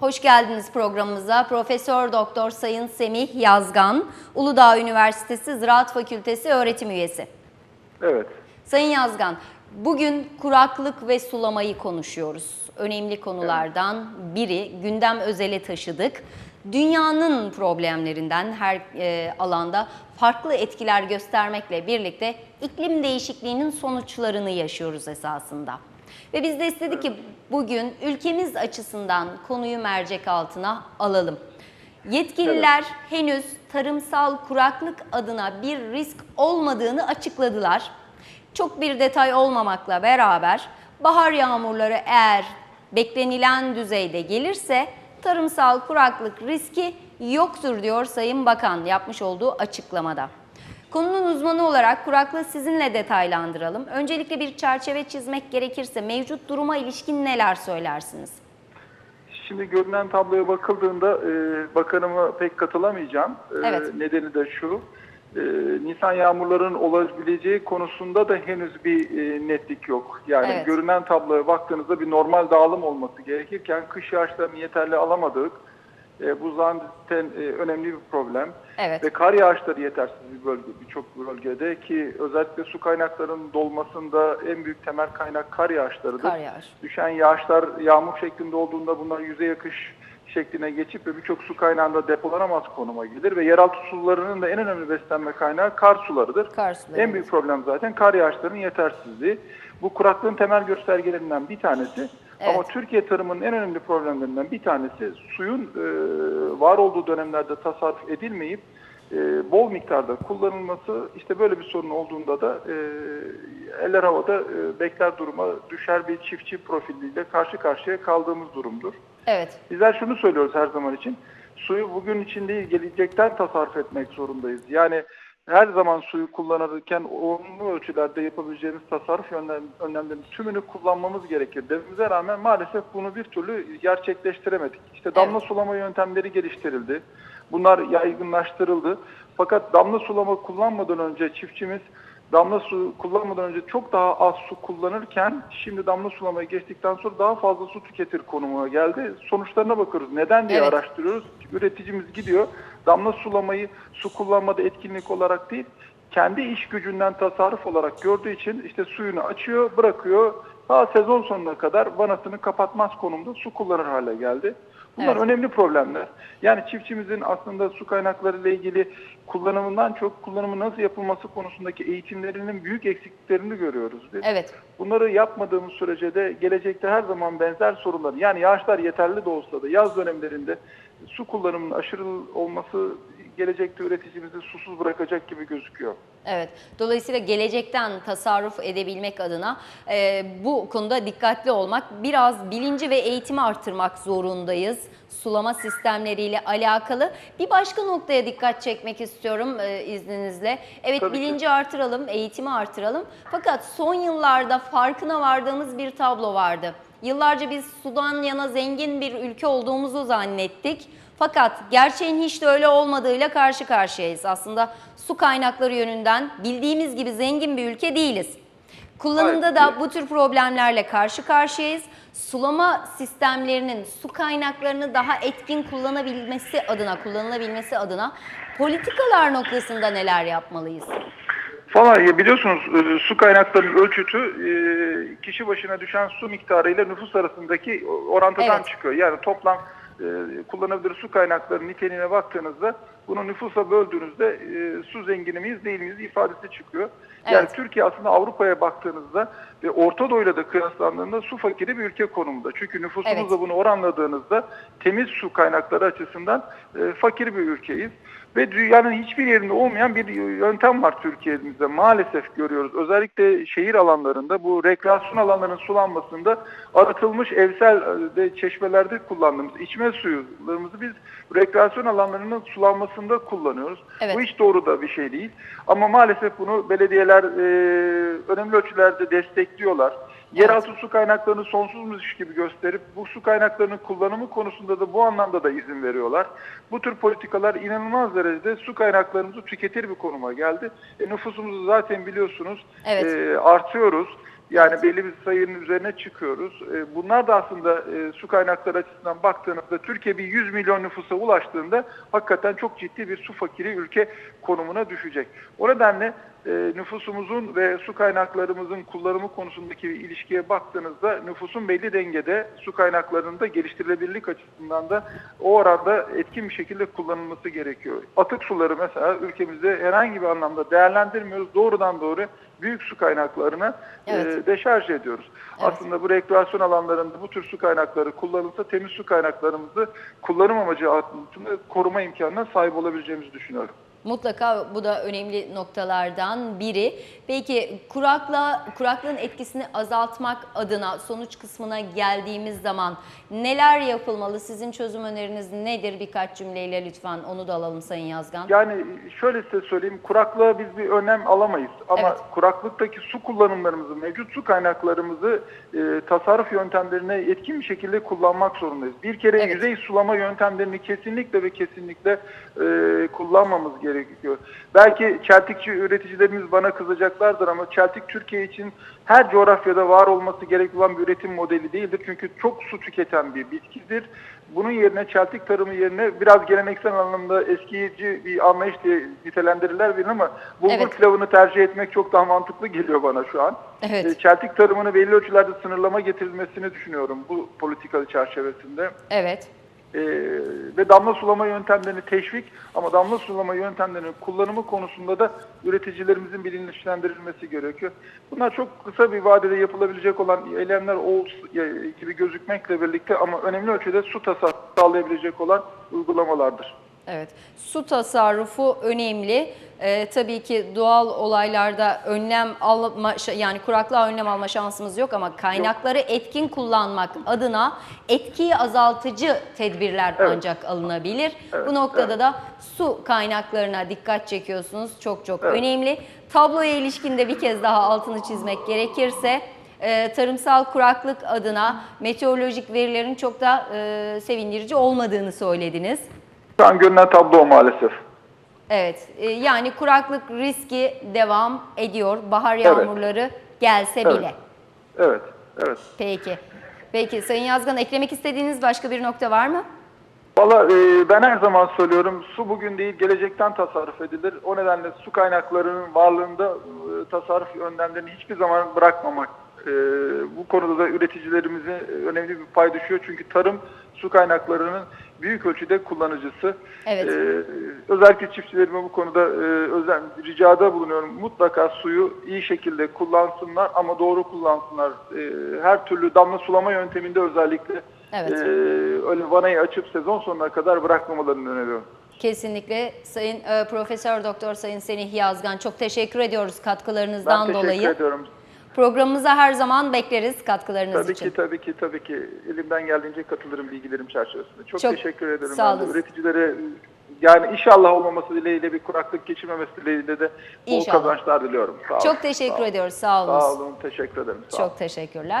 Hoş geldiniz programımıza. Profesör Doktor Sayın Semih Yazgan, Uludağ Üniversitesi Ziraat Fakültesi öğretim üyesi. Evet. Sayın Yazgan, bugün kuraklık ve sulamayı konuşuyoruz. Önemli konulardan biri gündem özele taşıdık. Dünyanın problemlerinden her e, alanda farklı etkiler göstermekle birlikte iklim değişikliğinin sonuçlarını yaşıyoruz esasında. Ve biz de istedik ki bugün ülkemiz açısından konuyu mercek altına alalım. Yetkililer henüz tarımsal kuraklık adına bir risk olmadığını açıkladılar. Çok bir detay olmamakla beraber bahar yağmurları eğer beklenilen düzeyde gelirse tarımsal kuraklık riski yoktur diyor Sayın Bakan yapmış olduğu açıklamada. Konunun uzmanı olarak kuraklığı sizinle detaylandıralım. Öncelikle bir çerçeve çizmek gerekirse mevcut duruma ilişkin neler söylersiniz? Şimdi görünen tabloya bakıldığında e, bakanıma pek katılamayacağım. E, Evet. Nedeni de şu. e, Nisan yağmurlarının olabileceği konusunda da henüz bir e, netlik yok. Yani Evet. görünen tabloya baktığınızda bir normal dağılım olması gerekirken kış yağışlarını yeterli alamadık. E, bu zaten e, önemli bir problem. Evet. Ve kar yağışları yetersiz bir bölge, birçok bölgede ki özellikle su kaynaklarının dolmasında en büyük temel kaynak kar yağışlarıdır. Kar yağış. Düşen yağışlar yağmur şeklinde olduğunda bunlar yüzey akış şekline geçip ve birçok su kaynağında depolanamaz konuma gelir ve yeraltı sularının da en önemli beslenme kaynağı kar sularıdır. Kar suları, En büyük problem zaten kar yağışlarının yetersizliği. Bu kuraklığın temel göstergelerinden bir tanesi. Evet. Ama Türkiye tarımının en önemli problemlerinden bir tanesi suyun e, var olduğu dönemlerde tasarruf edilmeyip e, bol miktarda kullanılması. İşte böyle bir sorun olduğunda da e, eller havada e, bekler duruma düşer bir çiftçi profiliyle karşı karşıya kaldığımız durumdur. Evet. Bizler şunu söylüyoruz her zaman için. Suyu bugün için değil gelecekten tasarruf etmek zorundayız. Yani her zaman suyu kullanırken olumlu ölçülerde yapabileceğimiz tasarruf önlem, önlemlerinin tümünü kullanmamız gerekir. Dememize rağmen maalesef bunu bir türlü gerçekleştiremedik. İşte damla Evet. sulama yöntemleri geliştirildi. Bunlar yaygınlaştırıldı. Fakat damla sulama kullanmadan önce çiftçimiz damla su kullanmadan önce çok daha az su kullanırken şimdi damla sulamaya geçtikten sonra daha fazla su tüketir konumuna geldi. Sonuçlarına bakıyoruz. Neden diye Evet. araştırıyoruz. Üreticimiz gidiyor. Damla sulamayı su kullanmada etkinlik olarak değil, kendi iş gücünden tasarruf olarak gördüğü için işte suyunu açıyor, bırakıyor. Daha sezon sonuna kadar vanasını kapatmaz konumda su kullanır hale geldi. Bunlar Evet. önemli problemler. Yani çiftçimizin aslında su kaynakları ile ilgili kullanımından çok kullanımı nasıl yapılması konusundaki eğitimlerinin büyük eksikliklerini görüyoruz biz. Evet. Bunları yapmadığımız sürece de gelecekte her zaman benzer sorunlar yani yağışlar yeterli de olsa da yaz dönemlerinde su kullanımının aşırı olması gelecekte üreticimizi susuz bırakacak gibi gözüküyor. Evet. Dolayısıyla gelecekten tasarruf edebilmek adına e, bu konuda dikkatli olmak, biraz bilinci ve eğitimi arttırmak zorundayız. Sulama sistemleriyle alakalı. Bir başka noktaya dikkat çekmek istiyorum e, izninizle. Evet Tabii ki. bilinci artıralım, eğitimi artıralım. Fakat son yıllarda farkına vardığımız bir tablo vardı. Yıllarca biz sudan yana zengin bir ülke olduğumuzu zannettik. Fakat gerçeğin hiç de öyle olmadığıyla karşı karşıyayız. Aslında su kaynakları yönünden bildiğimiz gibi zengin bir ülke değiliz. Kullanımda Hayır, da bu tür problemlerle karşı karşıyayız. Sulama sistemlerinin su kaynaklarını daha etkin kullanabilmesi adına, kullanılabilmesi adına politikalar noktasında neler yapmalıyız? Valla ya biliyorsunuz e, su kaynaklarının ölçütü e, kişi başına düşen su miktarı ile nüfus arasındaki orantıdan Evet. çıkıyor. Yani toplam e, kullanılabilir su kaynaklarının niteliğine baktığınızda bunu nüfusa böldüğünüzde e, su zengini miyiz değil miyiz ifadesi çıkıyor. Yani Evet. Türkiye aslında Avrupa'ya baktığınızda ve Orta Doğu'yla da kıyaslandığında su fakiri bir ülke konumunda. Çünkü nüfusumuzla Evet. bunu oranladığınızda temiz su kaynakları açısından e, fakir bir ülkeyiz. Ve dünyanın hiçbir yerinde olmayan bir yöntem var Türkiye'mizde maalesef görüyoruz. Özellikle şehir alanlarında bu rekreasyon alanlarının sulanmasında arıtılmış evsel e, de çeşmelerde kullandığımız içme suyularımızı biz rekreasyon alanlarının sulanmasında kullanıyoruz. Evet. Bu hiç doğru da bir şey değil. Ama maalesef bunu belediyeler e, önemli ölçülerde destekliyorlar. Yeraltı su kaynaklarını sonsuzmuş gibi gösterip bu su kaynaklarının kullanımı konusunda da bu anlamda da izin veriyorlar. Bu tür politikalar inanılmaz derecede su kaynaklarımızı tüketir bir konuma geldi. E, nüfusumuzu zaten biliyorsunuz Evet. e, artıyoruz. Yani belli bir sayının üzerine çıkıyoruz. E, Bunlar da aslında e, su kaynakları açısından baktığınızda Türkiye bir 100 milyon nüfusa ulaştığında hakikaten çok ciddi bir su fakiri ülke konumuna düşecek. O nedenle e, nüfusumuzun ve su kaynaklarımızın kullanımı konusundaki ilişkiye baktığınızda nüfusun belli dengede su kaynaklarında geliştirilebilirlik açısından da o oranda etkin bir şekilde kullanılması gerekiyor. Atık suları mesela ülkemizde herhangi bir anlamda değerlendirmiyoruz. Doğrudan doğru büyük su kaynaklarına Evet. e, deşarj ediyoruz. Evet. Aslında bu rekreasyon alanlarında bu tür su kaynakları kullanılsa temiz su kaynaklarımızı kullanım amacı altında koruma imkanına sahip olabileceğimizi düşünüyorum. Mutlaka bu da önemli noktalardan biri. Peki kurakla kuraklığın etkisini azaltmak adına sonuç kısmına geldiğimiz zaman neler yapılmalı? Sizin çözüm öneriniz nedir? Birkaç cümleyle lütfen onu da alalım Sayın Yazgan. Yani şöyle size söyleyeyim, kuraklığa biz bir önlem alamayız. Ama Evet. kuraklıktaki su kullanımlarımızı, mevcut su kaynaklarımızı e, tasarruf yöntemlerine etkin bir şekilde kullanmak zorundayız. Bir kere Evet. yüzey sulama yöntemlerini kesinlikle ve kesinlikle e, kullanmamız gerekiyor. Belki çeltikçi üreticilerimiz bana kızacaklardır ama çeltik Türkiye için her coğrafyada var olması gerekli olan bir üretim modeli değildir. Çünkü çok su tüketen bir bitkidir. Bunun yerine çeltik tarımı yerine biraz geleneksel anlamda eskici bir anlayış diye nitelendirirler beni ama bulgur Evet. pilavını tercih etmek çok daha mantıklı geliyor bana şu an. Evet. Çeltik tarımını belli ölçülerde sınırlama getirilmesini düşünüyorum bu politikalı çerçevesinde. Evet. Ee, ve damla sulama yöntemlerini teşvik ama damla sulama yöntemlerinin kullanımı konusunda da üreticilerimizin bilinçlendirilmesi gerekiyor. Bunlar çok kısa bir vadede yapılabilecek olan eylemler ol gibi gözükmekle birlikte ama önemli ölçüde su tasarrufu sağlayabilecek olan uygulamalardır. Evet. Su tasarrufu önemli. Ee, tabii ki doğal olaylarda önlem alma yani kuraklığa önlem alma şansımız yok ama kaynakları etkin kullanmak adına etkiyi azaltıcı tedbirler Evet. ancak alınabilir. Evet, Bu noktada evet. da su kaynaklarına dikkat çekiyorsunuz. Çok çok Evet. önemli. Tabloya ilişkinde bir kez daha altını çizmek gerekirse e, tarımsal kuraklık adına meteorolojik verilerin çok da e, sevindirici olmadığını söylediniz. Şu an görünen tablo maalesef. Evet, e, yani kuraklık riski devam ediyor. Bahar yağmurları gelse Evet. bile. Evet, evet. Peki. Peki Sayın Yazgan eklemek istediğiniz başka bir nokta var mı? Valla e, ben her zaman söylüyorum su bugün değil gelecekten tasarruf edilir. O nedenle su kaynaklarının varlığında e, tasarruf önlemlerini hiçbir zaman bırakmamak. E, bu konuda da üreticilerimize önemli bir pay düşüyor. Çünkü tarım su kaynaklarının büyük ölçüde kullanıcısı. Evet. E, özellikle çiftçilerime bu konuda e, özel ricada bulunuyorum. Mutlaka suyu iyi şekilde kullansınlar ama doğru kullansınlar. E, her türlü damla sulama yönteminde özellikle Evet. ee, öyle vanayı açıp sezon sonuna kadar bırakmamalarını öneriyorum. Kesinlikle Sayın e, Profesör Doktor Sayın Semih Yazgan çok teşekkür ediyoruz Ben katkılarınızdan teşekkür dolayı. ediyorum. Programımıza her zaman bekleriz katkılarınız Tabii için. ki tabii ki tabii ki elimden geldiğince katılırım bilgilerim çerçevesinde. Çok, Çok teşekkür ederim. sağ olun. üreticilere yani inşallah olmaması dileğiyle bir kuraklık geçirmemesi dileğiyle de bol İnşallah. kazançlar diliyorum. Sağ olun. Çok teşekkür Sağ olun. ediyoruz. Sağ olun. Sağ olun. Teşekkür ederim. Sağ olun. Çok teşekkürler.